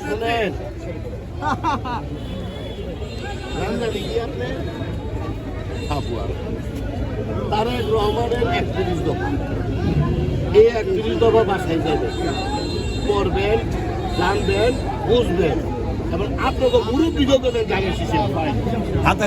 শুনেন রান্নাটি কি আপনি হাফুয়া তারেক রহমানের একত্রিশ দফা। এই একত্রিশ দফা বাসায় যাবেন পড়বেন জানবেন বুঝবেন এবং আপনাকে মুরব্বী দেবেন জানেন শিশির হাতে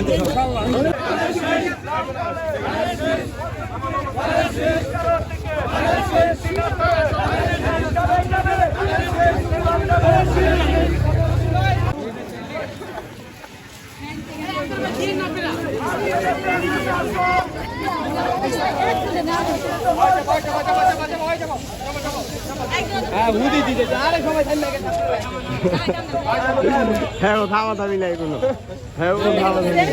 হ্যাঁ থামা থামি নাই কোনো। হ্যাঁ থামা থামি নাই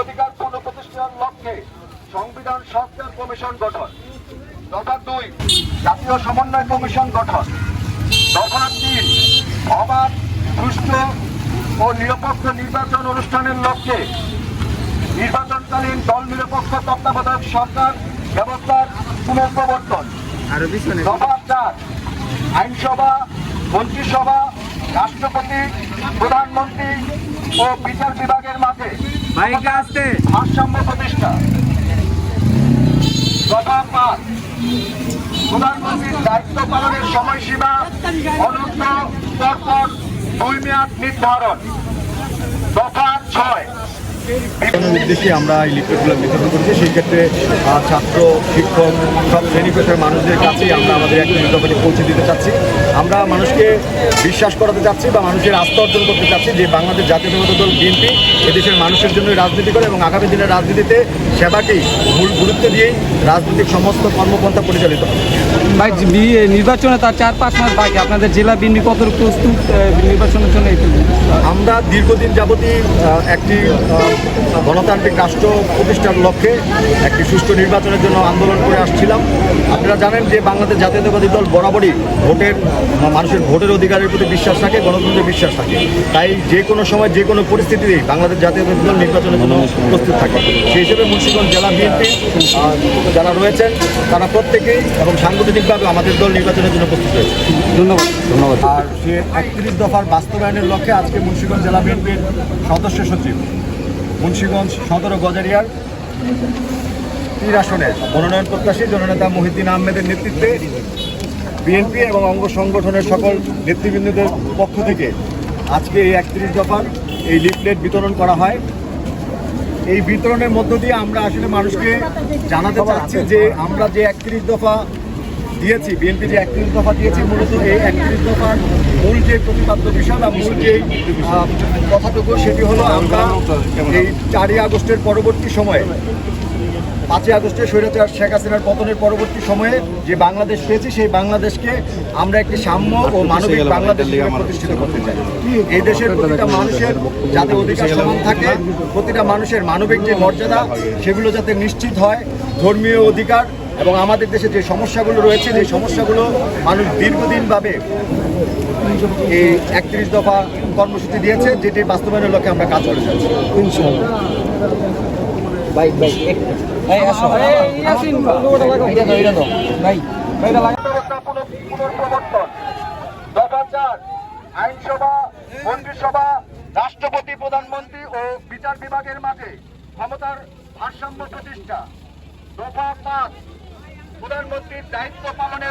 অধিকার পুনঃপ্রতিষ্ঠার লক্ষ্যে সংবিধান সংস্কার কমিশন গঠন। দফা দুই জাতীয় সমন্বয় কমিশন গঠন। দফা তিন অবাধ সুষ্ঠু ও নিরপেক্ষ নির্বাচন অনুষ্ঠানের লক্ষ্যে নির্বাচনকালীন দল নিরপেক্ষ তত্ত্বাবধায়ক সরকার ব্যবস্থার পুনঃপ্রবর্তন। দফা চার আইনসভা মন্ত্রিসভা রাষ্ট্রপতি প্রধানমন্ত্রী ও বিচার বিভাগের মাঝে ভারসাম্য প্রতিষ্ঠা। প্রধানমন্ত্রীর দায়িত্ব পালনের সময়সীমা অনন্ত পরপর দুই মেয়াদ নির্ধারণ। দফা ছয়। উদ্দেশ্যে আমরা এই লিফলেটগুলো বিতরণ করছি। সেই ক্ষেত্রে ছাত্র শিক্ষক সব শ্রেণি পেশার মানুষদের কাছেই আমরা আমাদের একটা নির্বাচনে পৌঁছে দিতে চাচ্ছি। আমরা মানুষকে বিশ্বাস করাতে চাচ্ছি বা মানুষের আস্থা অর্জন করতে চাচ্ছি যে বাংলাদেশ জাতীয়তাবাদী দল বিএনপি এদেশের মানুষের জন্য রাজনীতি করে এবং আগামী দিনের রাজনীতিতে সেবাকেই মূল গুরুত্ব দিয়েই রাজনৈতিক সমস্ত কর্মপন্থা পরিচালিত ভাই নির্বাচনে তার চার পাঁচ মাস বাকি। আপনাদের জেলা বিএনপি কতটুকু প্রস্তুত নির্বাচনের জন্য আমরা দীর্ঘদিন যাবতীয় একটি গণতান্ত্রিক রাষ্ট্র প্রতিষ্ঠার লক্ষ্যে একটি সুষ্ঠু নির্বাচনের জন্য আন্দোলন করে আসছিলাম। আপনারা জানেন যে বাংলাদেশ জাতীয়তাবাদী দল বরাবরই ভোটের মানুষের ভোটের অধিকারের প্রতি বিশ্বাস রাখে গণতন্ত্রের বিশ্বাস থাকে তাই যে কোনো সময় যে কোনো পরিস্থিতিতে বাংলাদেশ জাতীয়তাবাদী দল নির্বাচনের জন্য প্রস্তুত থাকে। সেই হিসেবে মুন্সিগঞ্জ জেলা বিএনপি যারা রয়েছেন তারা প্রত্যেকেই এবং সাংগঠনিকভাবে আমাদের দল নির্বাচনের জন্য প্রস্তুত রয়েছে। ধন্যবাদ। ধন্যবাদ। আর সে একত্রিশ দফার বাস্তবায়নের লক্ষ্যে আজকে মুন্সিগঞ্জ জেলা বিএনপির সদস্য সচিব মুন্সিগঞ্জ সদর গজারিয়ার তীর আসনের মনোনয়ন প্রত্যাশী জননেতা মহিদ্দিন আহমেদের নেতৃত্বে বিএনপি এবং অঙ্গ সংগঠনের সকল নেতৃবৃন্দদের পক্ষ থেকে আজকে এই একত্রিশ দফার এই লিফলেট বিতরণ করা হয়। এই বিতরণের মধ্য দিয়ে আমরা আসলে মানুষকে জানাতে চাচ্ছি যে আমরা যে একত্রিশ দফা দিয়েছি। বিএনপি যে একত্রিশ দফা দিয়েছি, মূলত এই একত্রিশ দফার মূল যে প্রতিপাদ্য বিষয় বা মূল যে কথাটুকু সেটি হলো আমরা এই চারই আগস্টের পরবর্তী সময়ে, পাঁচই আগস্টে স্বৈরাচার শেখ হাসিনার পতনের পরবর্তী সময়ে যে বাংলাদেশ পেয়েছি, সেই বাংলাদেশকে আমরা একটি সাম্য ও মানবিক বাংলাদেশ প্রতিষ্ঠিত করতে চাই। এই দেশের প্রতিটা মানুষের যাতে অধিকার সমান থাকে, প্রতিটা মানুষের মানবিক যে মর্যাদা, সেগুলো যাতে নিশ্চিত হয়, ধর্মীয় অধিকার এবং আমাদের দেশে যে সমস্যাগুলো রয়েছে যে সমস্যাগুলো মানুষ দীর্ঘদিনভাবে এই একত্রিশ দফা কর্মসূচি দিয়েছে যেটি বাস্তবায়নের লক্ষ্যে আমরা কাজ করে যাচ্ছি। আইনসভা মন্ত্রিসভা রাষ্ট্রপতি প্রধানমন্ত্রী ও বিচার বিভাগের মাঝে ক্ষমতার ভারসাম্য প্রতিষ্ঠা। দফা পাঁচ প্রধানমন্ত্রীর দায়িত্ব পালনের